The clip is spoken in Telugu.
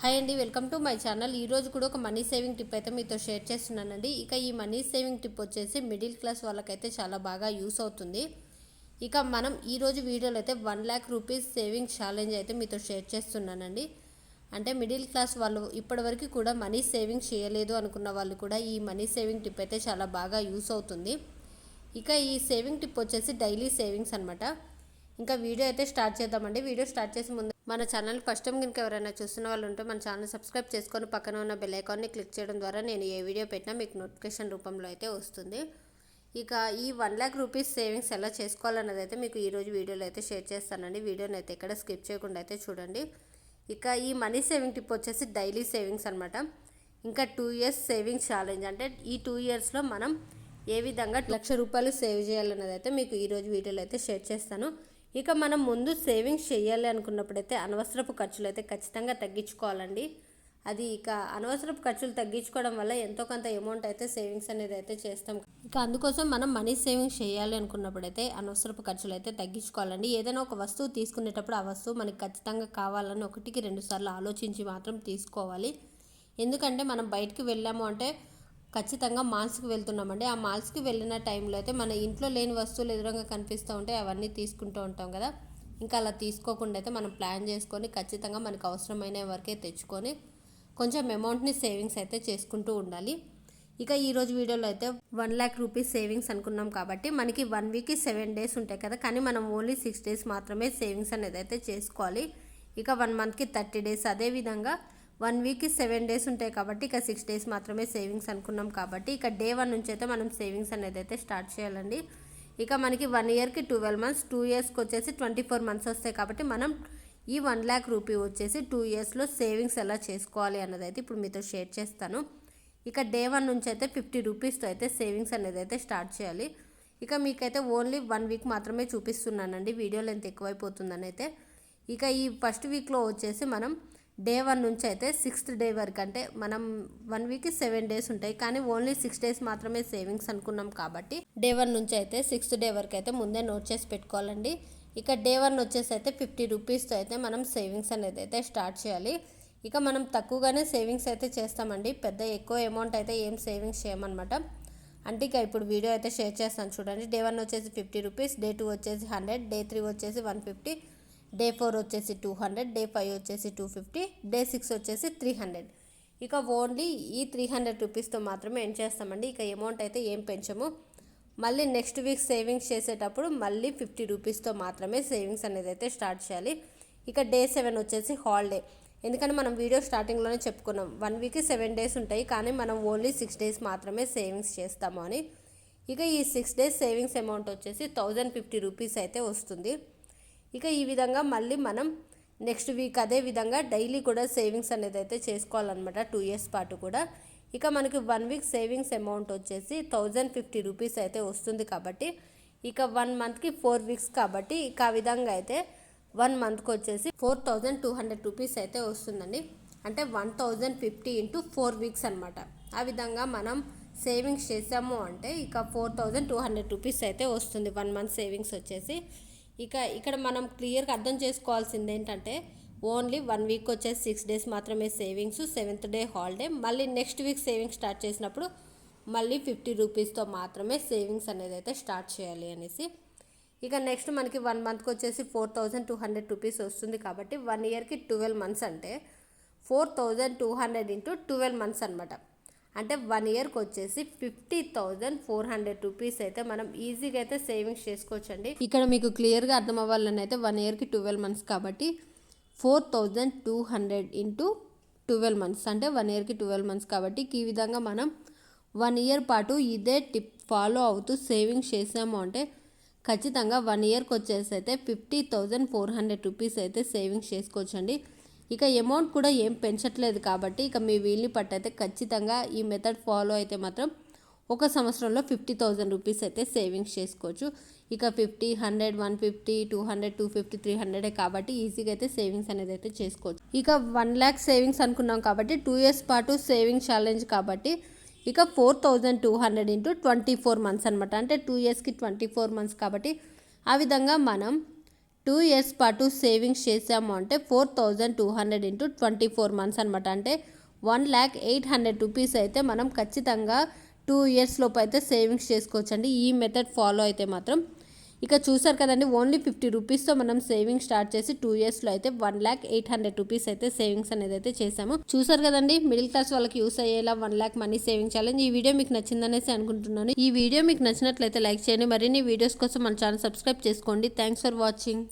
హాయ్ అండి వెల్కమ్ టు మై ఛానల్. ఈరోజు కూడా ఒక మనీ సేవింగ్ టిప్ అయితే మీతో షేర్ చేస్తున్నానండి. ఇక ఈ మనీ సేవింగ్ టిప్ వచ్చేసి మిడిల్ క్లాస్ వాళ్ళకైతే చాలా బాగా యూస్ అవుతుంది. ఇక మనం ఈరోజు వీడియోలో అయితే one lakh rupees saving challenge అయితే మీతో షేర్ చేస్తున్నానండి. అంటే మిడిల్ క్లాస్ వాళ్ళు ఇప్పటివరకు కూడా మనీ సేవింగ్ చేయలేదు అనుకున్న వాళ్ళు కూడా ఈ మనీ సేవింగ్ టిప్ అయితే చాలా బాగా యూస్ అవుతుంది. ఇక ఈ సేవింగ్ టిప్ వచ్చేసి డైలీ సేవింగ్స్ అనమాట ఇంకా వీడియో అయితే స్టార్ట్ చేద్దామండి. వీడియో స్టార్ట్ చేసే ముందు మన ఛానల్ ఫస్ట్ టైం కనుక ఎవరైనా చూస్తున్న వాళ్ళు ఉంటే మన ఛానల్ సబ్స్క్రైబ్ చేసుకొని పక్కన ఉన్న బెల్ ఐకాన్ని క్లిక్ చేయడం ద్వారా నేను ఏ వీడియో పెట్టినా మీకు నోటిఫికేషన్ రూపంలో అయితే వస్తుంది. ఇక ఈ వన్ ల్యాక్ రూపీస్ సేవింగ్స్ ఎలా చేసుకోవాలన్నది అయితే మీకు ఈరోజు వీడియోలో అయితే షేర్ చేస్తానండి. వీడియోని అయితే ఎక్కడ స్కిప్ చేయకుండా అయితే చూడండి. ఇక ఈ మనీ సేవింగ్ టిప్ వచ్చేసి డైలీ సేవింగ్స్ అనమాట ఇంకా టూ ఇయర్స్ సేవింగ్స్ ఛాలెంజ్ అంటే ఈ టూ ఇయర్స్లో మనం ఏ విధంగా లక్ష రూపాయలు సేవ్ చేయాలన్నది అయితే మీకు ఈరోజు వీడియోలో అయితే షేర్ చేస్తాను. ఇక మనం ముందు సేవింగ్స్ చేయాలి అనుకున్నప్పుడైతే అనవసరపు ఖర్చులు అయితే ఖచ్చితంగా తగ్గించుకోవాలండి. అది ఇక అనవసరపు ఖర్చులు తగ్గించుకోవడం వల్ల ఎంతో కొంత అమౌంట్ అయితే సేవింగ్స్ అనేది అయితే చేస్తాం. ఇక అందుకోసం మనం మనీ సేవింగ్స్ చేయాలి అనుకున్నప్పుడైతే అనవసరపు ఖర్చులు అయితే తగ్గించుకోవాలండి. ఏదైనా ఒక వస్తువు తీసుకునేటప్పుడు ఆ వస్తువు మనకి ఖచ్చితంగా కావాలని ఒకటికి రెండు సార్లు ఆలోచించి మాత్రం తీసుకోవాలి. ఎందుకంటే మనం బయటికి వెళ్ళాము అంటే ఖచ్చితంగా మాల్స్కి వెళ్తున్నామండి. ఆ మాల్స్కి వెళ్ళిన టైంలో అయితే మన ఇంట్లో లేని వస్తువులు ఎదురుగా కనిపిస్తూ ఉంటే అవన్నీ తీసుకుంటూ ఉంటాం కదా. ఇంకా అలా తీసుకోకుండా అయితే మనం ప్లాన్ చేసుకొని ఖచ్చితంగా మనకు అవసరమైన వరకే తెచ్చుకొని కొంచెం అమౌంట్ని సేవింగ్స్ అయితే చేసుకుంటూ ఉండాలి. ఇక ఈరోజు వీడియోలో అయితే వన్ ల్యాక్ రూపీస్ సేవింగ్స్ అనుకున్నాం కాబట్టి మనకి వన్ వీక్కి సెవెన్ డేస్ ఉంటాయి కదా. కానీ మనం ఓన్లీ సిక్స్ డేస్ మాత్రమే సేవింగ్స్ అనేది అయితే చేసుకోవాలి. ఇక వన్ మంత్కి థర్టీ డేస్ అదేవిధంగా వన్ వీక్కి సెవెన్ డేస్ ఉంటాయి కాబట్టి ఇక సిక్స్ డేస్ మాత్రమే సేవింగ్స్ అనుకున్నాం కాబట్టి ఇక డే వన్ నుంచి అయితే మనం సేవింగ్స్ అనేది అయితే స్టార్ట్ చేయాలండి. ఇక మనకి వన్ ఇయర్కి ట్వెల్వ్ మంత్స్ టూ ఇయర్స్కి వచ్చేసి ట్వంటీ ఫోర్ మంత్స్ వస్తాయి కాబట్టి మనం ఈ వన్ ల్యాక్ రూపీ వచ్చేసి టూ ఇయర్స్లో సేవింగ్స్ ఎలా చేసుకోవాలి అన్నది అయితే ఇప్పుడు మీతో షేర్ చేస్తాను. ఇక డే వన్ నుంచి అయితే ఫిఫ్టీ రూపీస్తో అయితే సేవింగ్స్ అనేది అయితే స్టార్ట్ చేయాలి. ఇక మీకైతే ఓన్లీ వన్ వీక్ మాత్రమే చూపిస్తున్నానండి. వీడియో లెంత్ ఎక్కువైపోతుందని అయితే. ఇక ఈ ఫస్ట్ వీక్లో వచ్చేసి మనం డే వన్ నుంచి అయితే సిక్స్త్ డే వరకు అంటే మనం వన్ వీక్ సెవెన్ డేస్ ఉంటాయి. కానీ ఓన్లీ సిక్స్ డేస్ మాత్రమే సేవింగ్స్ అనుకున్నాం కాబట్టి డే వన్ నుంచి అయితే సిక్స్త్ డే వరకు అయితే ముందే నోట్ చేసి పెట్టుకోవాలండి. ఇక డే వన్ వచ్చేసి అయితే ఫిఫ్టీ రూపీస్తో అయితే మనం సేవింగ్స్ అనేది అయితే స్టార్ట్ చేయాలి. ఇక మనం తక్కువగానే సేవింగ్స్ అయితే చేస్తామండి. పెద్ద ఎక్కువ అమౌంట్ అయితే ఏం సేవింగ్స్ చేయమన్నమాట. అంటే ఇక ఇప్పుడు వీడియో అయితే షేర్ చేస్తాను చూడండి. డే వన్ వచ్చేసి ఫిఫ్టీ రూపీస్ డే టూ వచ్చేసి హండ్రెడ్ డే త్రీ వచ్చేసి వన్ ఫిఫ్టీ డే ఫోర్ వచ్చేసి టూ హండ్రెడ్ డే ఫైవ్ వచ్చేసి టూ ఫిఫ్టీ డే సిక్స్ వచ్చేసి త్రీ హండ్రెడ్. ఇక ఓన్లీ ఈ త్రీ హండ్రెడ్ రూపీస్తో మాత్రమే ఏం చేస్తామండి? ఇక అమౌంట్ అయితే ఏం పెంచము. మళ్ళీ నెక్స్ట్ వీక్ సేవింగ్స్ చేసేటప్పుడు మళ్ళీ ఫిఫ్టీ రూపీస్తో మాత్రమే సేవింగ్స్ అనేది అయితే స్టార్ట్ చేయాలి. ఇక డే సెవెన్ వచ్చేసి హాలిడే. ఎందుకంటే మనం వీడియో స్టార్టింగ్లోనే చెప్పుకున్నాం. వన్ వీక్ సెవెన్ డేస్ ఉంటాయి కానీ మనం ఓన్లీ సిక్స్ డేస్ మాత్రమే సేవింగ్స్ చేస్తాము అని. ఇక ఈ సిక్స్ డేస్ సేవింగ్స్ అమౌంట్ వచ్చేసి థౌజండ్ ఫిఫ్టీ రూపీస్ అయితే వస్తుంది. ఇక ఈ విధంగా మళ్ళీ మనం నెక్స్ట్ వీక్ అదే విధంగా డైలీ కూడా సేవింగ్స్ అనేది అయితే చేసుకోవాలన్నమాట టూ ఇయర్స్ పాటు కూడా. ఇక మనకి వన్ వీక్ సేవింగ్స్ అమౌంట్ వచ్చేసి థౌజండ్ ఫిఫ్టీ రూపీస్ అయితే వస్తుంది కాబట్టి ఇక వన్ మంత్కి ఫోర్ వీక్స్ కాబట్టి ఇక ఆ విధంగా అయితే వన్ మంత్కి వచ్చేసి four thousand two hundred rupees అయితే వస్తుందండి. అంటే one thousand fifty into four weeks అనమాట ఆ విధంగా మనం సేవింగ్స్ చేసాము అంటే ఇక four thousand two hundred rupees అయితే వస్తుంది వన్ మంత్ సేవింగ్స్ వచ్చేసి. ఇక ఇక్కడ మనం క్లియర్గా అర్థం చేసుకోవాల్సింది ఏంటంటే ఓన్లీ వన్ వీక్ వచ్చేసి సిక్స్ డేస్ మాత్రమే సేవింగ్స్ సెవెంత్ డే హాలిడే. మళ్ళీ నెక్స్ట్ వీక్ సేవింగ్స్ స్టార్ట్ చేసినప్పుడు మళ్ళీ ఫిఫ్టీ రూపీస్తో మాత్రమే సేవింగ్స్ అనేది అయితే స్టార్ట్ చేయాలి అనేసి. ఇక నెక్స్ట్ మనకి వన్ మంత్కి వచ్చేసి four thousand two hundred rupees వస్తుంది కాబట్టి వన్ ఇయర్కి ట్వెల్వ్ మంత్స్ అంటే four thousand two hundred into twelve months అనమాట అంటే వన్ ఇయర్కి వచ్చేసి fifty thousand four hundred rupees అయితే మనం ఈజీగా అయితే సేవింగ్స్ చేసుకోవచ్చండి. ఇక్కడ మీకు క్లియర్గా అర్థం అవ్వాలని అయితే వన్ ఇయర్కి ట్వెల్వ్ మంత్స్ కాబట్టి four thousand two hundred into twelve months అంటే వన్ ఇయర్కి ట్వెల్వ్ మంత్స్ కాబట్టి ఈ విధంగా మనం వన్ ఇయర్ పాటు ఇదే టిప్ ఫాలో అవుతూ సేవింగ్స్ చేసాము అంటే ఖచ్చితంగా వన్ ఇయర్కి వచ్చేసి అయితే fifty thousand four hundred rupees అయితే సేవింగ్స్ చేసుకోవచ్చండి. ఇక అమౌంట్ కూడా ఏం పెంచట్లేదు కాబట్టి ఇక మీ వీల్ని పట్టయితే ఖచ్చితంగా ఈ మెథడ్ ఫాలో అయితే మాత్రం ఒక సంవత్సరంలో ఫిఫ్టీ థౌజండ్ రూపీస్ అయితే సేవింగ్స్ చేసుకోవచ్చు. ఇక fifty hundred one fifty two hundred two fifty three హండ్రెడే కాబట్టి ఈజీగా అయితే సేవింగ్స్ అనేది అయితే చేసుకోవచ్చు. ఇక వన్ ల్యాక్ సేవింగ్స్ అనుకున్నాం కాబట్టి టూ ఇయర్స్ పాటు సేవింగ్ ఛాలెంజ్ కాబట్టి ఇక four thousand two hundred into twenty four months అనమాట అంటే టూ ఇయర్స్కి ట్వంటీ ఫోర్ మంత్స్ కాబట్టి ఆ విధంగా మనం టూ ఇయర్స్ పాటు సేవింగ్స్ చేసాము అంటే four thousand two hundred into twenty four months అనమాట అంటే one lakh eight hundred rupees అయితే మనం ఖచ్చితంగా టూ ఇయర్స్ లోపు అయితే సేవింగ్స్ చేసుకోవచ్చండి. ఈ మెథడ్ ఫాలో అయితే మాత్రం. ఇక చూసారు కదండి ఓన్లీ ఫిఫ్టీ రూపీస్తో మనం సేవింగ్ స్టార్ట్ చేసి టూ ఇయర్స్లో అయితే one lakh eight hundred rupees అయితే సేవింగ్స్ అనేది అయితే చేసాము చూసారు కదండి మిడిల్ క్లాస్ వాళ్ళకి యూస్ అయ్యేలా one lakh money saving challenge ఈ వీడియో మీకు నచ్చిందనేసి అనుకుంటున్నాను. ఈ వీడియో మీకు నచ్చినట్లయితే లైక్ చేయండి. మరిన్ని వీడియోస్ కోసం మన ఛానల్ సబ్స్క్రైబ్ చేసుకోండి. Thanks for watching.